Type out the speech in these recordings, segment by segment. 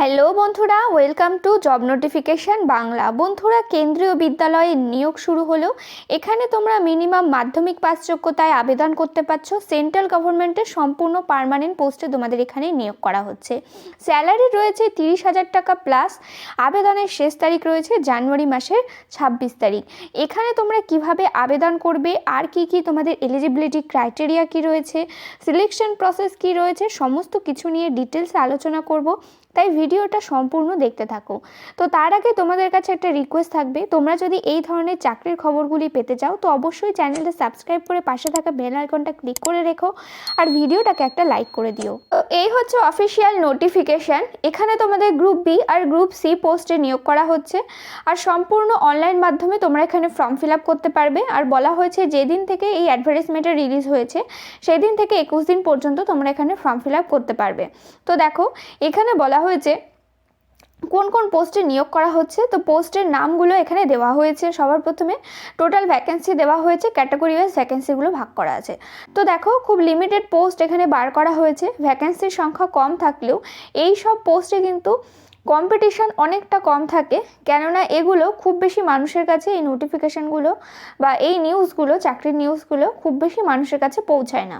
Hello বন্ধুরা, welcome to job notification Bangla. বন্ধুরা, কেন্দ্রীয় বিদ্যালয়ে নিয়োগ শুরু হলো। এখানে তোমরা মিনিমাম মাধ্যমিক পাস যোগ্যতায় আবেদন করতে পারছ। সেন্ট্রাল গভর্নমেন্টের সম্পূর্ণ পার্মানেন্ট পোস্টে তোমাদের এখানে নিয়োগ করা হচ্ছে। স্যালারি রয়েছে তিরিশ হাজার টাকা প্লাস। আবেদনের শেষ তারিখ রয়েছে জানুয়ারি মাসের ছাব্বিশ তারিখ। এখানে তোমরা কীভাবে আবেদন করবে? আর কি কি তোমাদের এলিজিবিলিটি ক্রাইটেরিয়া কি রয়েছে? সিলেকশন প্রসেস কি রয়েছে? সমস্ত কিছু নিয়ে ডিটেলসে আলোচনা করব। তাই ভিডিওটা সম্পূর্ণ দেখতে থাকো। তো তার আগে তোমাদের কাছে একটা রিকোয়েস্ট থাকবে, তোমরা যদি এই ধরনের চাকরির খবরগুলি পেতে চাও, তো অবশ্যই চ্যানেলটা সাবস্ক্রাইব করে পাশে থাকা বেল আইকনটা ক্লিক করে রেখো আর ভিডিওটাকে একটা লাইক করে দিও। এই হচ্ছে অফিসিয়াল নোটিফিকেশান এখানে তোমাদের গ্রুপ বি আর গ্রুপ সি পোস্টে নিয়োগ করা হচ্ছে। আর সম্পূর্ণ অনলাইন মাধ্যমে তোমরা এখানে ফর্ম ফিল আপ করতে পারবে। আর বলা হয়েছে যেদিন থেকে এই অ্যাডভার্টাইজমেন্টটা রিলিজ হয়েছে সেই দিন থেকে একুশ দিন পর্যন্ত তোমরা এখানে ফর্ম ফিল আপ করতে পারবে। তো দেখো, এখানে বলা হয়েছে। কোন কোন পোস্টে নিয়োগ করা হচ্ছে? তো পোস্টের নামগুলো এখানে দেওয়া হয়েছে সবার প্রথমে। টোটাল ভ্যাকেন্সি দেওয়া হয়েছে ক্যাটাগরি ওয়াইজ ভ্যাকেন্সিগুলো ভাগ করা আছে। তো দেখো, খুব লিমিটেড পোস্ট এখানে বার করা হয়েছে। ভ্যাকেন্সির সংখ্যা কম থাকলেও এই সব পোস্টে কিন্তু কম্পিটিশান অনেকটা কম থাকে। কেননা এগুলো খুব বেশি মানুষের কাছে এই নোটিফিকেশানগুলো বা এই নিউজগুলো চাকরির নিউজগুলো খুব বেশি মানুষের কাছে পৌঁছায় না।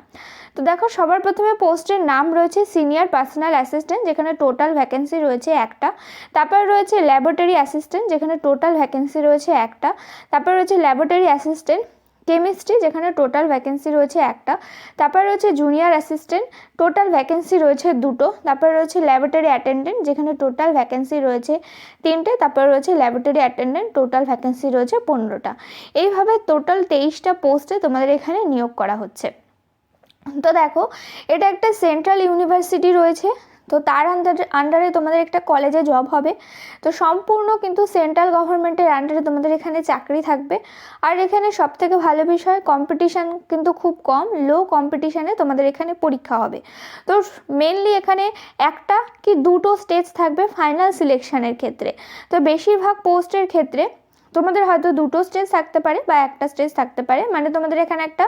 তো দেখো, সবার প্রথমে পোস্টের নাম রয়েছে সিনিয়র পার্সোনাল অ্যাসিস্ট্যান্ট, যেখানে টোটাল ভ্যাকেন্সি রয়েছে একটা। তারপর রয়েছে ল্যাবরেটরি অ্যাসিস্ট্যান্ট, যেখানে টোটাল ভ্যাকেন্সি রয়েছে একটা। তারপর রয়েছে ল্যাবরেটরি অ্যাসিস্ট্যান্ট, কেমিস্ট্রি, যেখানে টোটাল ভ্যাকেন্সি রয়েছে একটা। তারপর রয়েছে জুনিয়র অ্যাসিস্ট্যান্ট, টোটাল ভ্যাকেন্সি রয়েছে দুটো। তারপর রয়েছে ল্যাবরেটরি অ্যাটেন্ডেন্ট, যেখানে টোটাল ভ্যাকেন্সি রয়েছে তিনটে। তারপর রয়েছে ল্যাবরেটরি অ্যাটেন্ডেন্ট, টোটাল ভ্যাকেন্সি রয়েছে পনেরোটা। এইভাবে টোটাল তেইশটা পোস্টে তোমাদের এখানে নিয়োগ করা হচ্ছে। তো দেখো, এটা একটা সেন্ট্রাল ইউনিভার্সিটি রয়েছে, তো তার আন্ডারে আন্ডারে তোমাদের একটা কলেজে জব হবে। তো সম্পূর্ণ কিন্তু সেন্ট্রাল গভর্নমেন্টের আন্ডারে তোমাদের এখানে চাকরি থাকবে। আর এখানে সব থেকে ভালো বিষয় কম্পিটিশান কিন্তু খুব কম লো কম্পিটিশানে তোমাদের এখানে পরীক্ষা হবে। তো মেনলি এখানে একটা কি দুটো স্টেজ থাকবে ফাইনাল সিলেকশানের ক্ষেত্রে। তো বেশিরভাগ পোস্টের ক্ষেত্রে তোমাদের হয়তো দুটো স্টেজ থাকতে পারে বা একটা স্টেজ থাকতে পারে। মানে তোমাদের এখানে একটা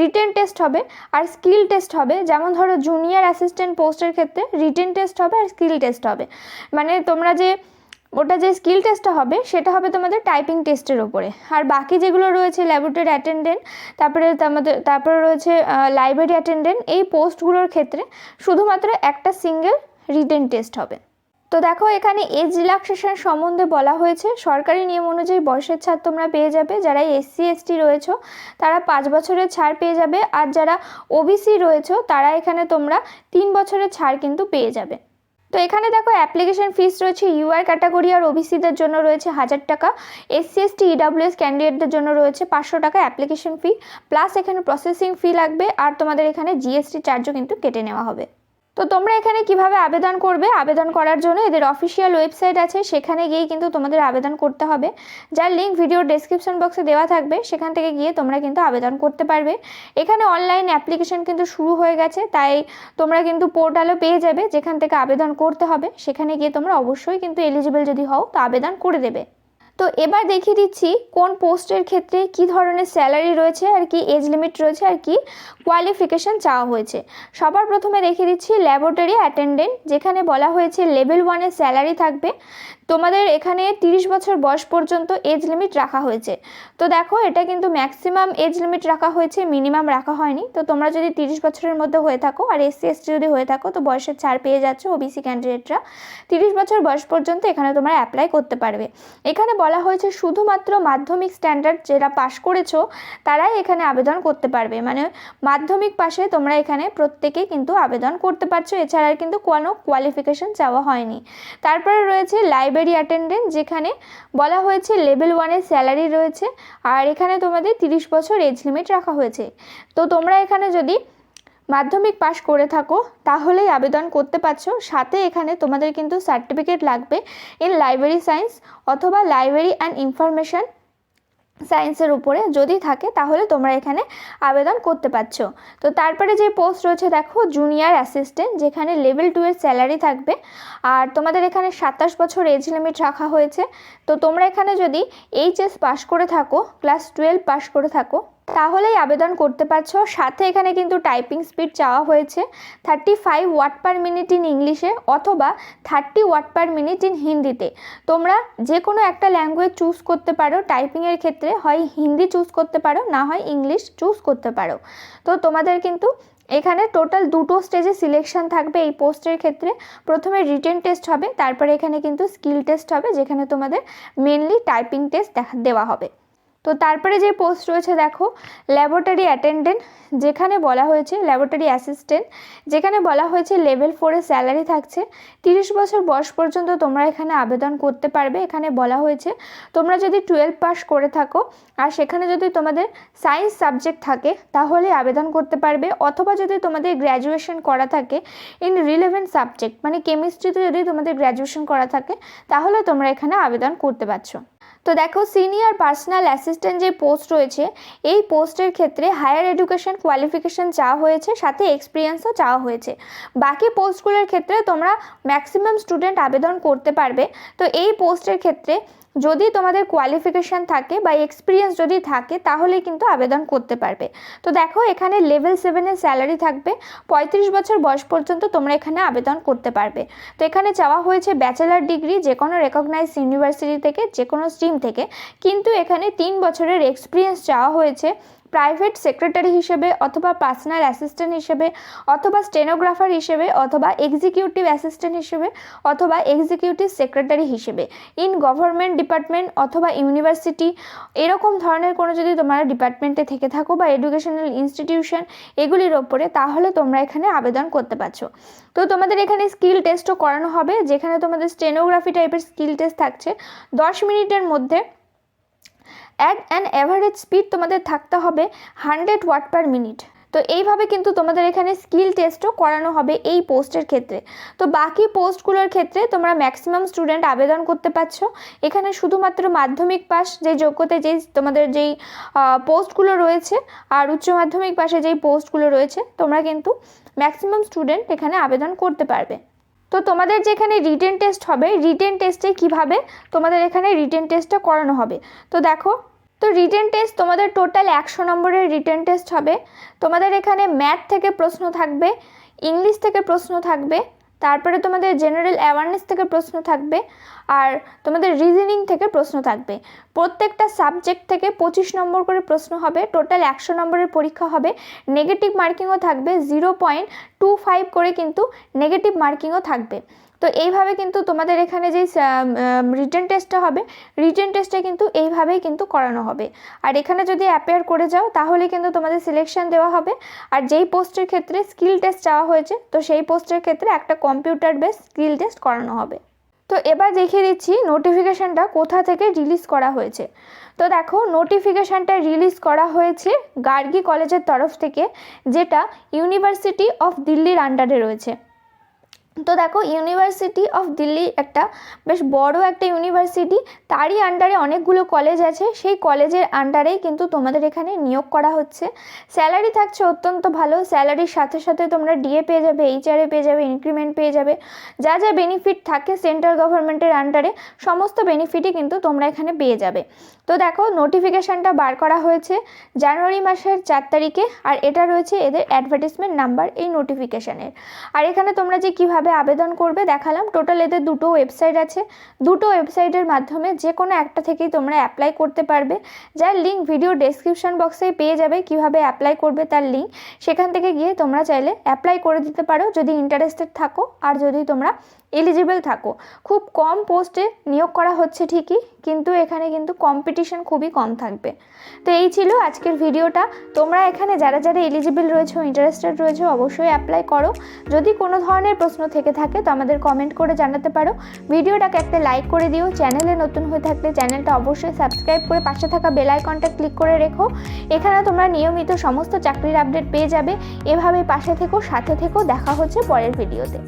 রিটেন টেস্ট হবে আর স্কিল টেস্ট হবে। যেমন ধরো জুনিয়র অ্যাসিস্ট্যান্ট পোস্টের ক্ষেত্রে রিটেন টেস্ট হবে আর স্কিল টেস্ট হবে। মানে তোমরা যে, ওটা যে স্কিল টেস্টটা হবে, সেটা হবে তোমাদের টাইপিং টেস্টের ওপরে আর বাকি যেগুলো রয়েছে ল্যাবরেটরি অ্যাটেন্ডেন্ট তারপরে তোমাদের, তারপরে রয়েছে লাইব্রেরি অ্যাটেন্ডেন্ট এই পোস্টগুলোর ক্ষেত্রে শুধুমাত্র একটা সিঙ্গেল রিটেন টেস্ট হবে। তো দেখো, এখানে এজ রিল্যাক্সেশন সম্বন্ধে বলা হয়েছে। সরকারি নিয়ম অনুযায়ী বয়সের ছাড় তোমরা পেয়ে যাবে। যারা এসসি এসটি রয়েছো, তারা পাঁচ বছরের ছাড় পেয়ে যাবে। আর যারা ওবিসি রয়েছো, তারা এখানে তোমরা তিন বছরের ছাড় কিন্তু পেয়ে যাবে। তো এখানে দেখো অ্যাপ্লিকেশন ফিস রয়েছে ইউআর ক্যাটাগরি আর ওবিসিদের জন্য রয়েছে হাজার টাকা। এসসি এসটি ইডাব্লিউএস ক্যান্ডিডেটদের জন্য রয়েছে পাঁচশো টাকা অ্যাপ্লিকেশন ফি প্লাস এখানে প্রসেসিং ফি লাগবে। আর তোমাদের এখানে জিএসটি চার্জও কিন্তু কেটে নেওয়া হবে। তো তোমরা এখানে কীভাবে আবেদন করবে? আবেদন করার জন্য এদের অফিসিয়াল ওয়েবসাইট আছে, সেখানে গিয়েই কিন্তু তোমাদের আবেদন করতে হবে। যার লিঙ্ক ভিডিও ডেসক্রিপশন বক্সে দেওয়া থাকবে, সেখান থেকে গিয়ে তোমরা কিন্তু আবেদন করতে পারবে। এখানে অনলাইন অ্যাপ্লিকেশন কিন্তু শুরু হয়ে গেছে, তাই তোমরা কিন্তু পোর্টালও পেয়ে যাবে, যেখান থেকে আবেদন করতে হবে। সেখানে গিয়ে তোমরা অবশ্যই কিন্তু এলিজিবল যদি হও, তো আবেদন করে দেবে। তো এবার দেখিয়ে দিচ্ছি কোন পোস্টের ক্ষেত্রে কি ধরনের স্যালারি রয়েছে, আর কি এজ লিমিট রয়েছে, আর কি কোয়ালিফিকেশান চাওয়া হয়েছে। সবার প্রথমে দেখিয়ে দিচ্ছি ল্যাবরেটরি অ্যাটেন্ডেন্ট যেখানে বলা হয়েছে লেভেল ওয়ানের স্যালারি থাকবে। তোমাদের এখানে তিরিশ বছর বয়স পর্যন্ত এজ লিমিট রাখা হয়েছে। তো দেখো, এটা কিন্তু ম্যাক্সিমাম এজ লিমিট রাখা হয়েছে মিনিমাম রাখা হয়নি। তো তোমরা যদি তিরিশ বছরের মধ্যে হয়ে থাকো, আর এসসি এসটি যদি হয়ে থাকো, তো বয়সের ছাড় পেয়ে যাচ্ছ ওবিসি ক্যান্ডিডেটরা তিরিশ বছর বয়স পর্যন্ত এখানে তোমরা অ্যাপ্লাই করতে পারবে। এখানে বলা হয়েছে, শুধুমাত্র মাধ্যমিক স্ট্যান্ডার্ড যারা পাশ করেছ, তারাই এখানে আবেদন করতে পারবে। মানে মাধ্যমিক পাশে তোমরা এখানে প্রত্যেকে কিন্তু আবেদন করতে পারছ। এছাড়া কিন্তু কোনো কোয়ালিফিকেশন চাওয়া হয়নি। তারপরে রয়েছে লাইব্রেরি অ্যাটেন্ডেন্ট যেখানে বলা হয়েছে লেভেল ওয়ানের স্যালারি রয়েছে আর এখানে তোমাদের তিরিশ বছর এজ লিমিট রাখা হয়েছে। তো তোমরা এখানে যদি মাধ্যমিক পাশ করে থাকো, তাহলেই আবেদন করতে পারছ। সাথে এখানে তোমাদের কিন্তু সার্টিফিকেট লাগবে ইন লাইব্রেরি সায়েন্স অথবা লাইব্রেরি অ্যান্ড ইনফরমেশান সায়েন্সের উপরে যদি থাকে, তাহলে তোমরা এখানে আবেদন করতে পারছ। তো তারপরে যে পোস্ট রয়েছে, দেখো জুনিয়র অ্যাসিস্ট্যান্ট যেখানে লেভেল টু এর স্যালারি থাকবে। আর তোমাদের এখানে সাতাশ বছর এজ লিমিট রাখা হয়েছে। তো তোমরা এখানে যদি এইচএস পাস করে থাকো ক্লাস টুয়েলভ পাস করে থাকো তাহলেই আবেদন করতে পারছ। সাথে এখানে কিন্তু টাইপিং স্পিড চাওয়া হয়েছে। Thirty five word per minute in ইংলিশে অথবা thirty word per minute in হিন্দিতে তোমরা যে কোনো একটা ল্যাঙ্গুয়েজ চুজ করতে পারো। টাইপিংয়ের ক্ষেত্রে হয় হিন্দি চুজ করতে পারো, না হয় ইংলিশ চুজ করতে পারো। তো তোমাদের কিন্তু এখানে টোটাল দুটো স্টেজে সিলেকশন থাকবে এই পোস্টের ক্ষেত্রে। প্রথমে রিটেন টেস্ট হবে, তারপরে এখানে কিন্তু স্কিল টেস্ট হবে, যেখানে তোমাদের মেনলি টাইপিং টেস্ট দেখা, দেওয়া হবে। তো তারপরে যে পোস্ট রয়েছে, দেখো ল্যাবরেটরি অ্যাটেন্ডেন্ট যেখানে বলা হয়েছে ল্যাবরেটরি অ্যাসিস্ট্যান্ট যেখানে বলা হয়েছে লেভেল ফোরে স্যালারি থাকছে। তিরিশ বছর বয়স পর্যন্ত তোমরা এখানে আবেদন করতে পারবে। এখানে বলা হয়েছে, তোমরা যদি টুয়েলভ পাস করে থাকো, আর সেখানে যদি তোমাদের সায়েন্স সাবজেক্ট থাকে, তাহলে আবেদন করতে পারবে। অথবা যদি তোমাদের গ্র্যাজুয়েশন করা থাকে ইন রিলেভেন্ট সাবজেক্ট মানে কেমিস্ট্রিতে যদি তোমাদের গ্র্যাজুয়েশন করা থাকে, তাহলে তোমরা এখানে আবেদন করতে পারছ। তো দেখো সিনিয়র পার্সোনাল অ্যাসিস্ট্যান্ট যে পোস্ট রয়েছে, এই পোস্টের ক্ষেত্রে হায়ার এডুকেশন কোয়ালিফিকেশান চাওয়া হয়েছে, সাথে এক্সপিরিয়েন্সও চাওয়া হয়েছে। বাকি পোস্টগুলোর ক্ষেত্রে তোমরা ম্যাক্সিমাম স্টুডেন্ট আবেদন করতে পারবে। তো এই পোস্টের ক্ষেত্রে যদি তোমাদের কোয়ালিফিকেশান থাকে বা এক্সপিরিয়েন্স যদি থাকে তাহলে কিন্তু আবেদন করতে পারবে। তো দেখো, এখানে লেভেল সেভেনের স্যালারি থাকবে। পঁয়ত্রিশ বছর বয়স পর্যন্ত তোমরা এখানে আবেদন করতে পারবে। তো এখানে চাওয়া হয়েছে ব্যাচেলার ডিগ্রি যে কোনো রেকগনাইজ ইউনিভার্সিটি থেকে যে কোনো স্ট্রিম থেকে। কিন্তু এখানে তিন বছরের এক্সপিরিয়েন্স চাওয়া হয়েছে। প্রাইভেট সেক্রেটারি হিসেবে অথবা পার্সোনাল অ্যাসিস্ট্যান্ট হিসেবে অথবা স্টেনোগ্রাফার হিসেবে অথবা এক্সিকিউটিভ অ্যাসিস্ট্যান্ট হিসেবে অথবা এক্সিকিউটিভ সেক্রেটারি হিসেবে। ইন গভর্নমেন্ট ডিপার্টমেন্ট অথবা ইউনিভার্সিটি, এরকম ধরনের কোনো যদি তোমরা ডিপার্টমেন্টে থেকে থাকো বা এডুকেশনাল ইনস্টিটিউশন এগুলির ওপরে, তাহলে তোমরা এখানে আবেদন করতে পারছ। তো তোমাদের এখানে স্কিল টেস্টও করানো হবে, যেখানে তোমাদের স্টেনোগ্রাফি টাইপের স্কিল টেস্ট থাকছে। দশ মিনিটের মধ্যে অ্যাট অ্যান অ্যাভারেজ স্পিড তোমাদের থাকতে হবে হান্ড্রেড ওয়াট পার মিনিট। তো এইভাবে কিন্তু তোমাদের এখানে স্কিল টেস্টও করানো হবে এই পোস্টের ক্ষেত্রে। তো বাকি পোস্টগুলোর ক্ষেত্রে তোমরা ম্যাক্সিমাম স্টুডেন্ট আবেদন করতে পারছ। এখানে শুধুমাত্র মাধ্যমিক পাস যে যোগ্যতায় যেই তোমাদের যেই পোস্টগুলো রয়েছে আর উচ্চ মাধ্যমিক পাশে যেই পোস্টগুলো রয়েছে, তোমরা কিন্তু ম্যাক্সিমাম স্টুডেন্ট এখানে আবেদন করতে পারবে। তো তোমাদের যেখানে রিটেন টেস্ট হবে রিটেন টেস্টে কীভাবে তোমাদের এখানে রিটেন টেস্টটা করানো হবে? তো দেখো, তো রিটেন টেস্ট তোমাদের টোটাল একশো নম্বরের রিটেন টেস্ট হবে। তোমাদের এখানে ম্যাথ থেকে প্রশ্ন থাকবে ইংলিশ থেকে প্রশ্ন থাকবে, তারপরে তোমাদের জেনারেল অ্যাওয়ারনেস থেকে প্রশ্ন থাকবে, আর তোমাদের রিজনিং থেকে প্রশ্ন থাকবে। প্রত্যেকটা সাবজেক্ট থেকে পঁচিশ নম্বর করে প্রশ্ন হবে টোটাল একশো নম্বরের পরীক্ষা হবে নেগেটিভ মার্কিংও থাকবে জিরো পয়েন্ট টু ফাইভ করে কিন্তু নেগেটিভ মার্কিংও থাকবে। তো এইভাবে কিন্তু তোমাদের এখানে যেই রিটেন টেস্টটা হবে রিটেন টেস্টটা কিন্তু এইভাবেই কিন্তু করানো হবে। আর এখানে যদি অ্যাপেয়ার করে যাও, তাহলে কিন্তু তোমাদের সিলেকশন দেওয়া হবে। আর যেই পোস্টের ক্ষেত্রে স্কিল টেস্ট চাওয়া হয়েছে, তো সেই পোস্টের ক্ষেত্রে একটা কম্পিউটার বেস স্কিল টেস্ট করানো হবে। তো এবার দেখিয়ে দিচ্ছি নোটিফিকেশানটা কোথা থেকে রিলিজ করা হয়েছে। তো দেখো নোটিফিকেশানটা রিলিজ করা হয়েছে গার্গি কলেজের তরফ থেকে, যেটা ইউনিভার্সিটি অফ দিল্লির আন্ডারে রয়েছে। তো দেখো ইউনিভার্সিটি অফ দিল্লি একটা বেশ বড় একটা ইউনিভার্সিটি তারই আন্ডারে অনেকগুলো কলেজ আছে। সেই কলেজের আন্ডারেই কিন্তু তোমাদের এখানে নিয়োগ করা হচ্ছে। স্যালারি থাকছে অত্যন্ত ভালো। স্যালারির সাথে সাথে তোমরা ডিএ পেয়ে যাবে এইচআরএ পেয়ে যাবে ইনক্রিমেন্ট পেয়ে যাবে। যা যা বেনিফিট থাকে সেন্ট্রাল গভর্নমেন্টের আন্ডারে সমস্ত বেনিফিটই কিন্তু তোমরা এখানে পেয়ে যাবে। তো দেখো নোটিফিকেশানটা বার করা হয়েছে জানুয়ারি মাসের চার তারিখে, আর এটা রয়েছে এদের অ্যাডভার্টিসমেন্ট নাম্বার এই নোটিফিকেশানের আর এখানে তোমরা যে কীভাবে আবেদন করবে দেখালাম টোটাল এদের দুটো ওয়েবসাইট আছে। দুটো ওয়েবসাইটের মাধ্যমে যে কোনো একটা থেকেই তোমরা অ্যাপ্লাই করতে পারবে। যার লিঙ্ক ভিডিও ডেসক্রিপশন বক্সে পেয়ে যাবে কীভাবে অ্যাপ্লাই করবে তার লিঙ্ক সেখান থেকে গিয়ে তোমরা চাইলে অ্যাপ্লাই করে দিতে পারো যদি ইন্টারেস্টেড থাকো, আর যদি তোমরা এলিজিবল থাকো। খুব কম পোস্টে নিয়োগ করা হচ্ছে ঠিকই, কিন্তু এখানে কিন্তু কম্পিটিশন খুবই কম থাকবে। তো এই ছিল আজকের ভিডিওটা। তোমরা এখানে যারা যারা এলিজিবল রয়েছে ইন্টারেস্টেড রয়েছে, অবশ্যই অ্যাপ্লাই করো। যদি কোনো ধরনের প্রশ্ন থেকে থাকে, তো আমাদের কমেন্ট করে জানাতে পারো। ভিডিওটাকে একটা লাইক করে দিও। চ্যানেলে নতুন হয়ে থাকলে চ্যানেলটা অবশ্যই সাবস্ক্রাইব করে পাশে থাকা বেল আইকনটা ক্লিক করে রেখো। এখানে তোমরা নিয়মিত সমস্ত চাকরির আপডেট পেয়ে যাবে। এভাবে পাশে থেকো, সাথে থেকো। দেখা হচ্ছে পরের ভিডিওতে